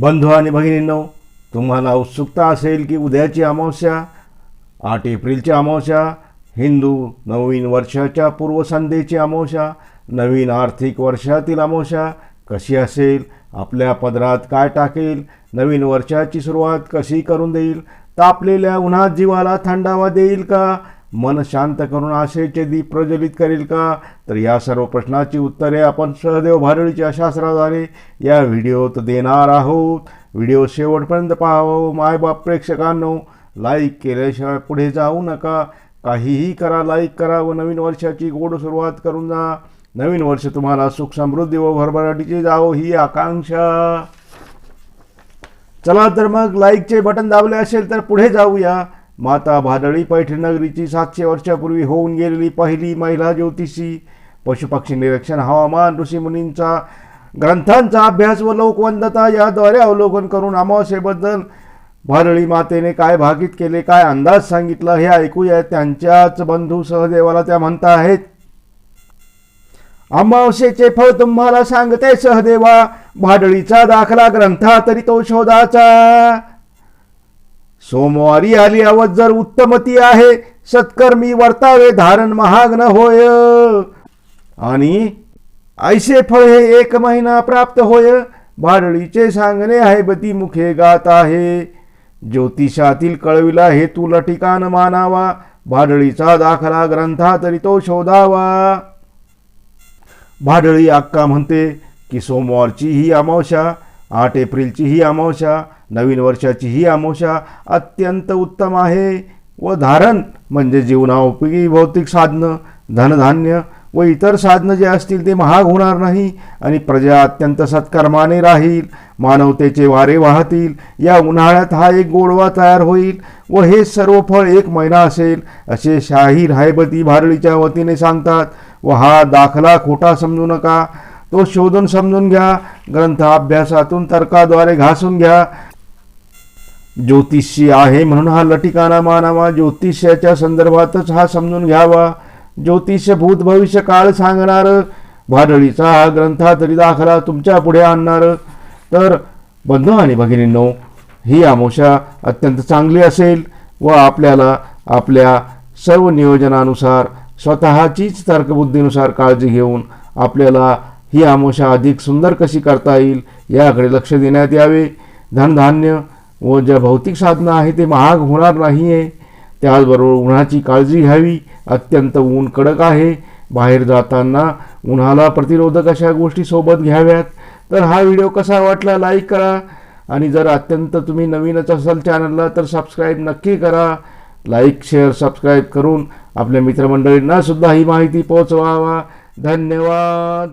बंधू आणि भगिनींनो तुम्हाला उत्सुकता असेल की उद्याची अमावस्या आठ एप्रिलची अमावस्या हिंदू नवीन वर्षाच्या पूर्वसंध्येची अमावस्या नवीन आर्थिक वर्षातील अमावस्या कशी असेल आपल्या पदरात काय टाकेल नवीन वर्षाची सुरुवात कशी करून देईल तापलेल्या उन्हात जीवाला थंडावा देईल का मन शांत करून आशेचे दीप प्रज्वलित करेल का? तर या सर्व प्रश्नाची उत्तरे आपण सहदेव भारळीच्या शास्त्राद्वारे या व्हिडिओत देणार आहोत. व्हिडिओ शेवटपर्यंत पाहावं. मायबाप प्रेक्षकांनो लाईक केल्याशिवाय पुढे जाऊ नका. काहीही करा लाईक करा व नवीन वर्षाची गोड सुरुवात करून जा. नवीन वर्ष तुम्हाला सुख समृद्धी व भरभराटीचे जावो ही आकांक्षा. चला तर मग लाईकचे बटन दाबले असेल तर पुढे जाऊया. माता भादळी पैठण नगरीची सातशे वर्षापूर्वी होऊन गेलेली पहिली महिला ज्योतिषी. पशुपक्षी निरीक्षण हवामान ऋषीमुनींचा ग्रंथांचा अभ्यास व लोकवंदता याद्वारे अवलोकन करून अमावस्येबद्दल भादळी मातेने काय भागीत केले काय अंदाज सांगितला हे ऐकूया. त्यांच्याच बंधू सहदेवाला त्या म्हणता आहेत अमावस्येचे फळ तुम्हाला सांगते सहदेवा भाडळीचा दाखला ग्रंथा तरी तो शोधाचा. सोमवारी आली आवत जर उत्तमती आहे सत्कर्मी वर्तावे धारण महाग न होय. आणि ऐसे फळ हे एक महिना प्राप्त होय भाडळीचे सांगणे आहे बती मुखे गात आहे. ज्योतिषातील कळविला हेतूला ठिकाण मानावा भाडळीचा दाखला ग्रंथा तरी तो शोधावा. भाडळी अक्का म्हणते की सोमवारची ही अमावस्या आठ एप्रिलची ही अमावस्या नवीन वर्षाची ही अमावस्या अत्यंत उत्तम आहे व धारण म्हणजे जीवनाउपयोगी भौतिक साधनं धनधान्य व इतर साधनं जे असतील ते महाग होणार नाही आणि प्रजा अत्यंत सत्कर्माने राहील मानवतेचे वारे वाहतील या उन्हाळ्यात हा एक गोडवा तयार होईल व हे सर्व फळ एक महिना असेल असे शाहीर हायबती भारळीच्या वतीने सांगतात. व हा दाखला खोटा समजू नका तो शोधून समजून घ्या ग्रंथ अभ्यासातून तर्काद्वारे घासून घ्या. ज्योतिषी आहे म्हणून हा लटिकाना मानावा ज्योतिष्याच्या संदर्भातच हा समजून घ्यावा. ज्योतिष्य भूत भविष्य काळ सांगणार भाडळीचा हा ग्रंथा तरी दाखला तुमच्यापुढे आणणार. तर बंधू आणि भगिनींनो ही आमोशा अत्यंत चांगली असेल व आपल्याला आपल्या सर्व नियोजनानुसार स्वतःचीच तर्कबुद्धीनुसार काळजी घेऊन आपल्याला ही आमोशा अधिक सुंदर कशी करता येईल याकडे लक्ष देण्यात यावे. धनधान्य व ज्या भौतिक साधनं आहे ते महाग होणार नाही आहे त्याचबरोबर उन्हाची काळजी घ्यावी. अत्यंत ऊन कडक आहे. बाहेर जाताना उन्हाला प्रतिरोधक अशा गोष्टी सोबत घ्याव्यात. तर हा व्हिडिओ कसा वाटला लाईक करा. आणि जर अत्यंत तुम्ही नवीनच असाल चॅनलला तर सबस्क्राईब नक्की करा. लाईक शेअर सबस्क्राईब करून आपल्या मित्रमंडळींनासुद्धा ही माहिती पोचवावा धन्यवाद.